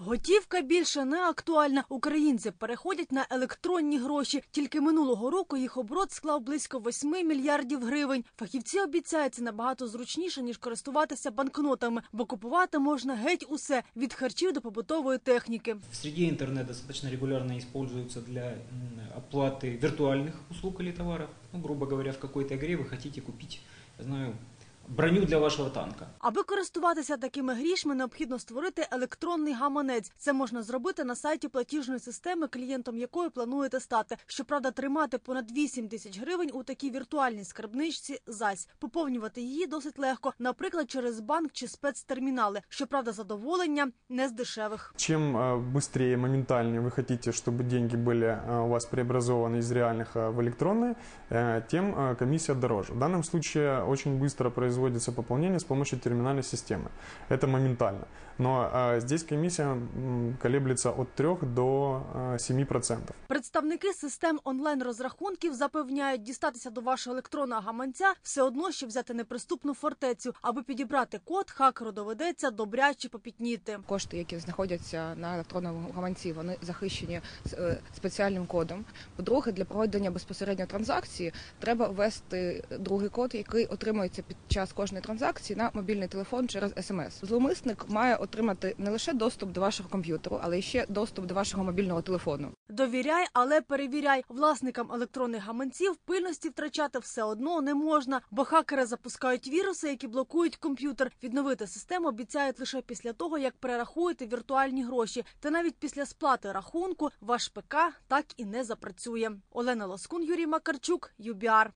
Готівка більше не актуальна. Українці переходять на електронні гроші. Тільки минулого року їх оборот склав близько 8 мільярдів гривень. Фахівці обіцяють, це набагато зручніше ніж користуватися банкнотами, бо купувати можна геть усе від харчів до побутової техніки. В среде интернет достаточно регулярно используется для м, оплаты виртуальных услуг или товаров. Ну, грубо говоря, в какой-то игре вы хотите купить, я знаю, броню для вашего танка. Аби користуватися такими грішми, необхідно створити електронний гаманець. Це можна зробити на сайті платіжної системи, клієнтом якої плануєте стати. Щоправда, тримати понад 8 тисяч гривень у такій віртуальній скарбничці зась. Поповнювати її досить легко, наприклад, через банк чи спецтермінали. Щоправда, задоволення не з дешевих. Чем э, быстрее, моментальнее вы хотите, чтобы деньги были э, у вас преобразованы из реальных э, в электронные, э, тем э, комиссия дороже. В данном случае очень быстро производится пополнение с помощью терминальной системы. Это моментально. Но э, здесь комиссия м, колеблется от 3 до э, 7%. Представники систем онлайн-розрахунків запевняють, дістатися до вашого електронного гаманця все одно, що взяти неприступну фортецю. Аби підібрати код, хакеру доведеться добряче попітніти. Кошти, які знаходяться на електронному гаманці, вони захищені е, спеціальним кодом. По-друге, для проведення безпосередньо транзакції треба ввести другий код, який отримується під час кожної транзакції на мобільний телефон через смс. Зловмисник має отримати не лише доступ до вашого комп'ютеру, але й ще доступ до вашого мобільного телефону. Довіряй, але перевіряй. Власникам електронних гаманців пильності втрачати все одно не можна, бо хакери запускають віруси, які блокують комп'ютер. Відновити систему обіцяють лише після того, як перерахуєте віртуальні гроші. Та навіть після сплати рахунку ваш ПК так і не запрацює. Олена Лоскун, Юрій Макарчук, ЮБІАР.